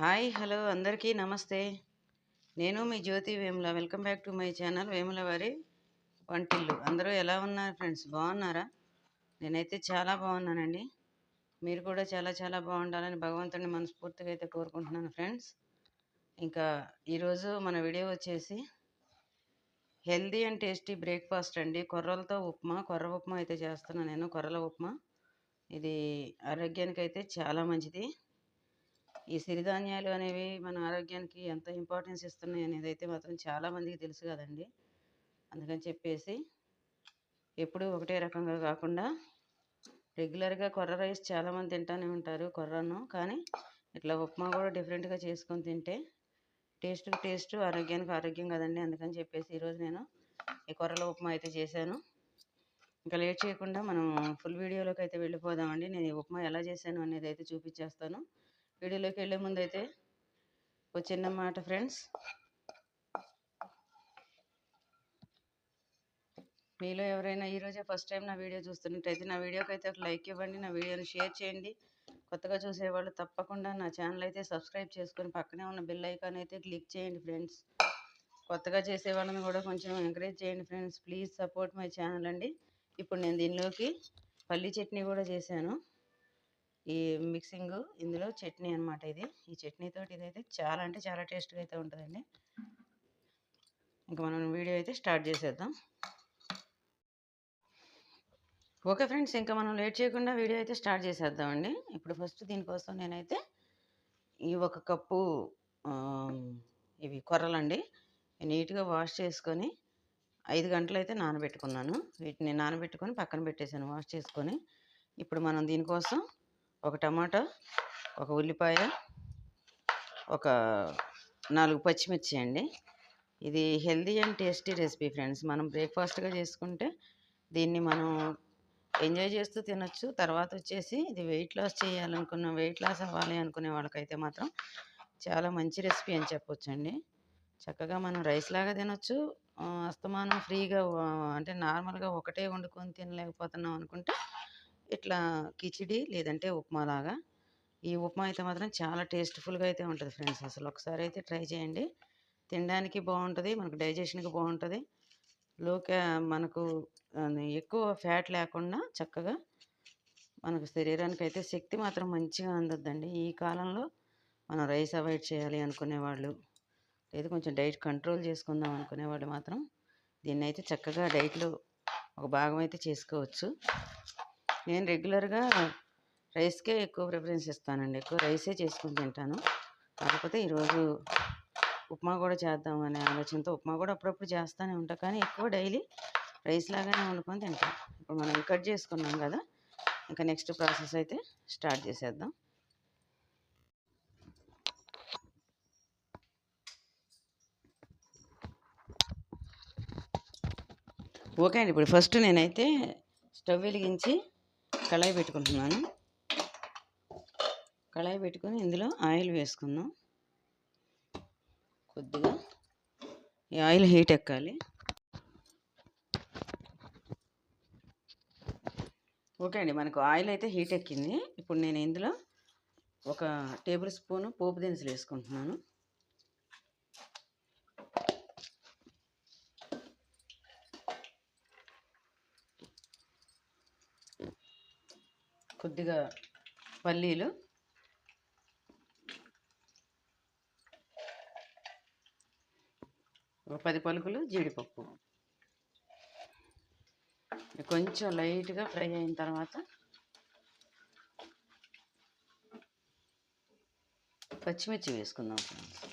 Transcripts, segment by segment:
Hi hello అందరికీ నమస్తే. నేను మీ Jyothi Vemula. Welcome back to my channel Vemula వారి వంటిల్లు. అందరూ ఎలా ఉన్నారు ఫ్రెండ్స్? బాగున్నారా? నేనైతే చాలా బాగున్నానండి. మీరు కూడా చాలా చాలా బాగుండాలని భగవంతుని మనస్ఫూర్తిగా అయితే కోరుకుంటున్నాను ఫ్రెండ్స్. ఇంకా ఈరోజు మన వీడియో వచ్చేసి హెల్దీ అండ్ టేస్టీ బ్రేక్ఫాస్ట్ అండి. కొర్రలతో ఉప్మా కొర్ర ఉప్మా అయితే చేస్తున్నాను నేను. కొర్రల ఉప్మా. ఇది ఆరోగ్యానికి అయితే చాలా మంచిది. ఈ సిరిధాన్యాలు అనేవి మన ఆరోగ్యానికి ఎంత ఇంపార్టెన్స్ ఇస్తున్నాయి అనేది అయితే మాత్రం చాలా మందికి తెలుసు కదండి. అందుకని చెప్పేసి ఎప్పుడూ ఒకటే రకంగా కాకుండా రెగ్యులర్గా కొర్ర రైస్ చాలామంది తింటూనే ఉంటారు కొర్రను. కానీ ఇట్లా ఉప్మా కూడా డిఫరెంట్గా చేసుకొని తింటే టేస్ట్ టేస్ట్ ఆరోగ్యానికి ఆరోగ్యం కదండి. అందుకని చెప్పేసి ఈరోజు నేను ఈ కొర్రల ఉప్మా అయితే చేశాను. ఇంకా లేట్ చేయకుండా మనం ఫుల్ వీడియోలోకి అయితే వెళ్ళిపోదామండి. నేను ఈ ఉప్మా ఎలా చేశాను అనేది అయితే చూపించేస్తాను. వీడియోలోకి వెళ్ళే ముందు అయితే ఒక చిన్న మాట ఫ్రెండ్స్ మీలో ఎవరైనా ఈరోజే ఫస్ట్ టైం నా వీడియో చూస్తున్నట్టయితే నా వీడియోకి అయితే ఒక లైక్ ఇవ్వండి నా వీడియోని షేర్ చేయండి. కొత్తగా చూసేవాళ్ళు తప్పకుండా నా ఛానల్ అయితే సబ్స్క్రైబ్ చేసుకొని పక్కనే ఉన్న బెల్ ఐకాన్ అయితే క్లిక్ చేయండి ఫ్రెండ్స్ కొత్తగా చేసే వాళ్ళని కూడా కొంచెం ఎంకరేజ్ చేయండి friends please support my channel అండి. ఇప్పుడు నేను దీనిలోకి పల్లి చట్నీ కూడా చేశాను. ఈ మిక్సింగ్ ఇందులో చట్నీ అనమాట ఇది. ఈ చట్నీతో ఇదైతే చాలా అంటే చాలా టేస్ట్గా అయితే ఉంటుందండి. ఇంకా మనం వీడియో అయితే స్టార్ట్ చేసేద్దాం. ఓకే ఫ్రెండ్స్ ఇంకా మనం లేట్ చేయకుండా వీడియో అయితే స్టార్ట్ చేసేద్దామండి. ఇప్పుడు ఫస్ట్ దీనికోసం నేనైతే ఈ ఒక కప్పు ఇవి కొర్రలండి. నీట్గా వాష్ చేసుకొని ఐదు గంటలు అయితే నానబెట్టుకున్నాను. వీటిని నానబెట్టుకొని పక్కన పెట్టేశాను వాష్ చేసుకొని. ఇప్పుడు మనం దీనికోసం ఒక టమాటా ఒక ఉల్లిపాయ ఒక నాలుగు పచ్చిమిర్చి అండి. ఇది healthy and tasty recipe friends. మనం బ్రేక్ఫాస్ట్గా చేసుకుంటే దీన్ని మనం ఎంజాయ్ చేస్తూ తినొచ్చు. తర్వాత వచ్చేసి ఇది వెయిట్ లాస్ చేయాలనుకున్న వెయిట్ లాస్ అవ్వాలి అనుకునే వాళ్ళకైతే మాత్రం చాలా మంచి రెసిపీ అని చెప్పొచ్చండి. చక్కగా మనం రైస్ లాగా తినొచ్చు. అస్తమానం ఫ్రీగా అంటే నార్మల్గా ఒకటే వండుకొని తినలేకపోతున్నాం అనుకుంటే ఇట్లా కిచిడి లేదంటే ఉప్మా లాగా. ఈ ఉప్మా అయితే మాత్రం చాలా టేస్ట్ఫుల్గా అయితే ఉంటుంది ఫ్రెండ్స్. అసలు ఒకసారి అయితే ట్రై చేయండి. తినడానికి బాగుంటుంది మనకు డైజెషన్కి బాగుంటుంది. లోకే మనకు ఎక్కువ ఫ్యాట్ లేకుండా చక్కగా మనకు శరీరానికి అయితే శక్తి మాత్రం మంచిగా అందద్దండి. ఈ కాలంలో మనం రైస్ అవాయిడ్ చేయాలి అనుకునేవాళ్ళు లేదు కొంచెం డైట్ కంట్రోల్ చేసుకుందాం అనుకునేవాళ్ళు మాత్రం దీన్ని అయితే చక్కగా డైట్లో ఒక భాగం అయితే చేసుకోవచ్చు. నేను రెగ్యులర్గా రైస్కే ఎక్కువ ప్రిఫరెన్స్ ఇస్తానండి. ఎక్కువ రైసే చేసుకుని తింటాను. కాకపోతే ఈరోజు ఉప్మా కూడా చేద్దాం అనే ఆలోచనతో ఉప్మా కూడా అప్పుడప్పుడు చేస్తూనే ఉంటాను కానీ ఎక్కువ డైలీ రైస్ లాగానే వండుకొని తింటాం. ఇప్పుడు మనం కట్ చేసుకున్నాం కదా! ఇంకా నెక్స్ట్ ప్రాసెస్ అయితే స్టార్ట్ చేసేద్దాం. ఓకే అండి. ఇప్పుడు ఫస్ట్ నేనైతే స్టవ్ వెలిగించి కళాయి పెట్టుకుంటున్నాను. కళాయి పెట్టుకొని ఇందులో ఆయిల్ వేసుకుందాం. కొద్దిగా ఈ ఆయిల్ హీట్ ఎక్కాలి. ఓకే అండి మనకు ఆయిల్ అయితే హీట్ ఎక్కింది. ఇప్పుడు నేను ఇందులో ఒక టేబుల్ స్పూను పోపు దినుసులు వేసుకుంటున్నాను. కొద్దిగా పల్లీలు. ఒక పది పలుకులు జీడిపప్పు. కొంచెం లైట్గా ఫ్రై అయిన తర్వాత పచ్చిమిర్చి వేసుకుందాం ఫ్రెండ్స్.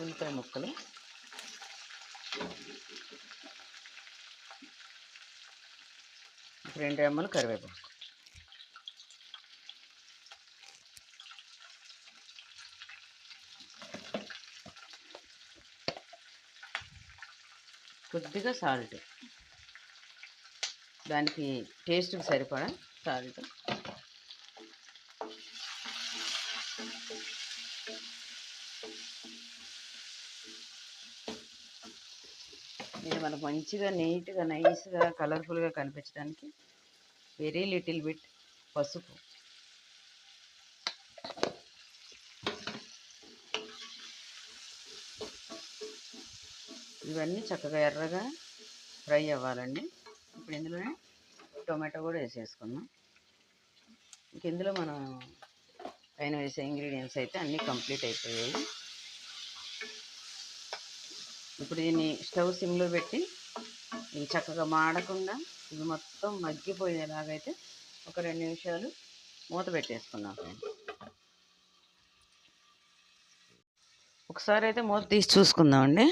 ఉల్లిపాయ ముక్కలు. రెండు రెమ్మలు కరివేపాకు. కొద్దిగా సాల్ట్. దానికి టేస్ట్కి సరిపడా సాల్ట్. ఇది మనకు మంచిగా నీట్గా నైస్గా కలర్ఫుల్గా కనిపించడానికి వెరీ లిటిల్ బిట్ పసుపు. ఇవన్నీ చక్కగా ఎర్రగా ఫ్రై అవ్వాలండి. ఇప్పుడు ఇందులోనే టొమాటో కూడా వేసేసుకుందాం. ఇంక ఇందులో మనం పైన వేసే ఇంగ్రీడియంట్స్ అయితే అన్నీ కంప్లీట్ అయిపోయాయి. ఇప్పుడు దీన్ని స్టవ్ సిమ్లో పెట్టి ఇది చక్కగా మాడకుండా ఇది మొత్తం మగ్గిపోయేలాగైతే ఒక రెండు నిమిషాలు మూత పెట్టేసుకుందాం. ఫ్రెండ్స్ ఒకసారి అయితే మూత తీసి చూసుకుందామండి.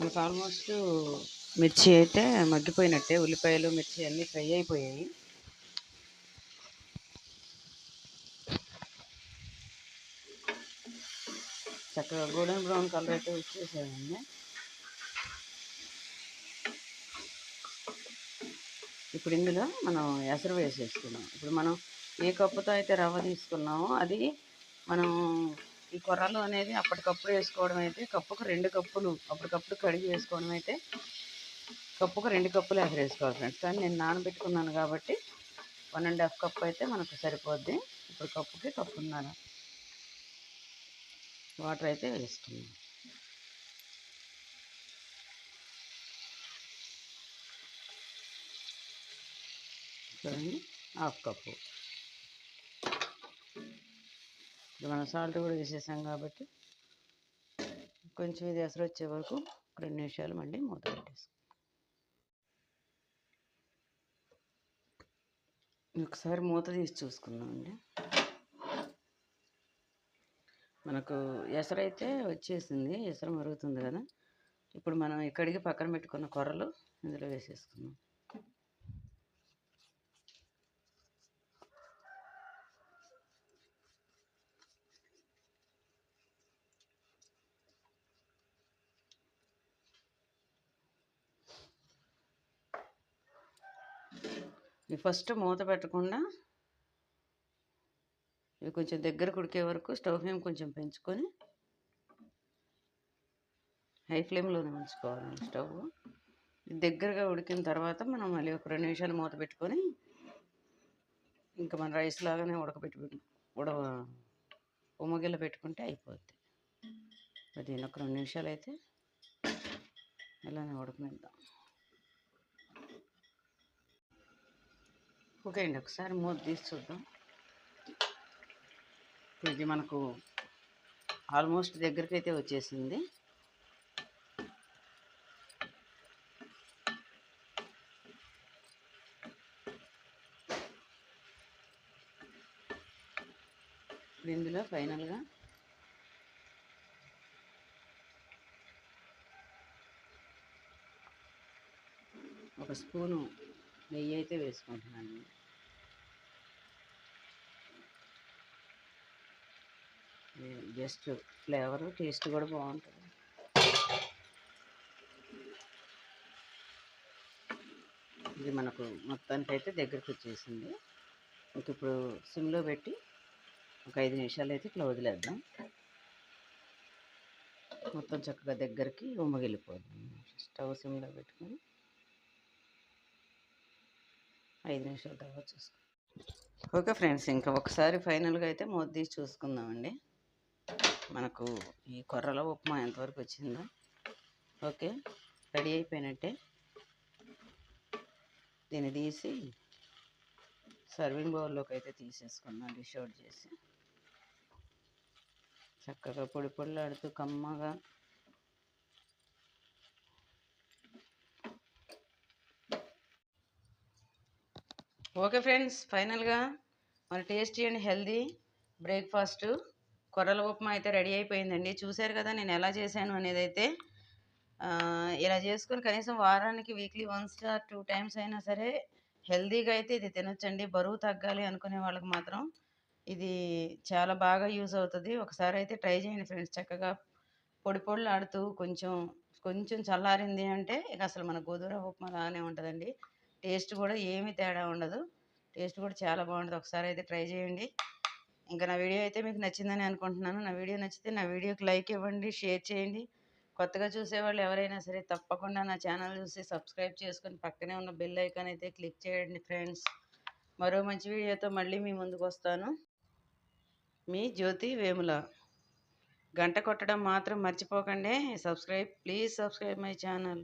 మనకు ఆల్మోస్ట్ మిర్చి అయితే మగ్గిపోయినట్టే ఉల్లిపాయలు మిర్చి అన్నీ ఫ్రై అయిపోయాయి. చక్కగా గోల్డెన్ బ్రౌన్ కలర్ అయితే వచ్చేసేయండి. ఇప్పుడు ఇందులో మనం ఎసరు వేసేసుకున్నాం ఇప్పుడు మనం ఏ కప్పుతో అయితే రవ్వ తీసుకున్నామో అది మనం ఈ కొర్రలు అనేది అప్పటికప్పుడు వేసుకోవడం అయితే కప్పుకు రెండు కప్పులు అప్పటికప్పుడు కడిగి వేసుకోవడం అయితే కప్పుకు రెండు కప్పులు ఎసరు వేసుకోవాలి ఫ్రెండ్స్. కానీ నేను నానబెట్టుకున్నాను కాబట్టి వన్ అండ్ హాఫ్ కప్ అయితే మనకు సరిపోద్ది. ఇప్పుడు కప్పుకి కప్పున్నాను వాటర్ అయితే వేసుకున్నాం. చూడండి హాఫ్ కప్పు ఇప్పుడు మనం సాల్ట్ కూడా వేసేసాం కాబట్టి కొంచెం ఇది ఎసరు వచ్చే వరకు రెండు నిమిషాలు మళ్ళీ మూత పెట్టేసుకో. ఒకసారి మూత తీసి చూసుకుందామండి. మనకు ఎసరు అయితే వచ్చేసింది. ఎసరు మరుగుతుంది కదా. ఇప్పుడు మనం ఇక్కడికి పక్కన పెట్టుకున్న కొర్రలు ఇందులో వేసేసుకుందాం. ఫస్ట్ మూత పెట్టకుండా ఇవి కొంచెం దగ్గర కుడికే వరకు స్టవ్ ఫ్లేమ్ కొంచెం పెంచుకొని హై ఫ్లేమ్లోనే ఉంచుకోవాలండి స్టవ్. దగ్గరగా ఉడికిన తర్వాత మనం మళ్ళీ ఒక రెండు నిమిషాలు మూత పెట్టుకొని ఇంకా మన రైస్ లాగానే ఉడకబెట్టి ఉడ ఉమ్మగిల్ల పెట్టుకుంటే అయిపోద్ది. దీని ఒక రెండు నిమిషాలు అయితే ఇలానే ఉడకనిద్దాం. ఓకే అండి ఒకసారి మూత తీసి చూద్దాం. ఇది మనకు ఆల్మోస్ట్ దగ్గరికి అయితే వచ్చేసింది ఇందులో ఫైనల్గా ఒక స్పూను నెయ్యి అయితే వేసుకుంటున్నాను. జస్ట్ ఫ్లేవర్ టేస్ట్ కూడా బాగుంటుంది. ఇది మనకు మొత్తానికి అయితే దగ్గరకు వచ్చేసింది. ఇంక ఇప్పుడు సిమ్లో పెట్టి ఒక ఐదు నిమిషాలు అయితే ఇట్లా వదిలేద్దాం. మొత్తం చక్కగా దగ్గరికి ఉమ్మగిలిపోద్ది స్టవ్ సిమ్లో పెట్టుకొని ఐదు నిమిషాల తర్వాత చూసుకుందాం. ఓకే ఫ్రెండ్స్ ఇంకా ఒకసారి ఫైనల్గా అయితే మూత తీసి చూసుకుందామండి. మనకు ఈ కొర్రల ఉప్మా ఎంతవరకు వచ్చిందో. ఓకే రెడీ అయిపోయినట్టే. దీన్ని తీసి సర్వింగ్ బౌల్లోకి అయితే తీసేసుకున్నాం డిష్ అవుట్ చేసి. చక్కగా పొడి పొడిలాడుతూ కమ్మగా. ఓకే ఫ్రెండ్స్ ఫైనల్గా మన టేస్టీ అండ్ హెల్దీ బ్రేక్ఫాస్ట్. కొర్రల ఉప్మా అయితే రెడీ అయిపోయిందండి. చూశారు కదా నేను ఎలా చేశాను అనేది అయితే ఇలా చేసుకొని కనీసం వారానికి వీక్లీ వన్స్ టూ టైమ్స్ అయినా సరే హెల్దీగా అయితే ఇది తినొచ్చండి. బరువు తగ్గాలి అనుకునే వాళ్ళకి మాత్రం ఇది చాలా బాగా యూజ్ అవుతుంది. ఒకసారి అయితే ట్రై చేయండి ఫ్రెండ్స్. చక్కగా పొడి పొడిలు ఆడుతూ కొంచెం కొంచెం చల్లారింది అంటే ఇక అసలు మన గోధుమ ఉప్మా లాగానే ఉంటుందండి. టేస్ట్ కూడా ఏమీ తేడా ఉండదు. టేస్ట్ కూడా చాలా బాగుంటుంది. ఒకసారి అయితే ట్రై చేయండి. ఇంకా నా వీడియో అయితే మీకు నచ్చిందని అనుకుంటున్నాను. నా వీడియో నచ్చితే నా వీడియోకి లైక్ ఇవ్వండి షేర్ చేయండి. కొత్తగా చూసేవాళ్ళు ఎవరైనా సరే తప్పకుండా నా ఛానల్ చూసి సబ్స్క్రైబ్ చేసుకొని పక్కనే ఉన్న బెల్ ఐకాన్ అయితే క్లిక్ చేయండి ఫ్రెండ్స్. మరో మంచి వీడియోతో మళ్ళీ మీ ముందుకు వస్తాను. మీ జ్యోతి వేముల. గంట కొట్టడం మాత్రం మర్చిపోకండి. Subscribe please subscribe my channel.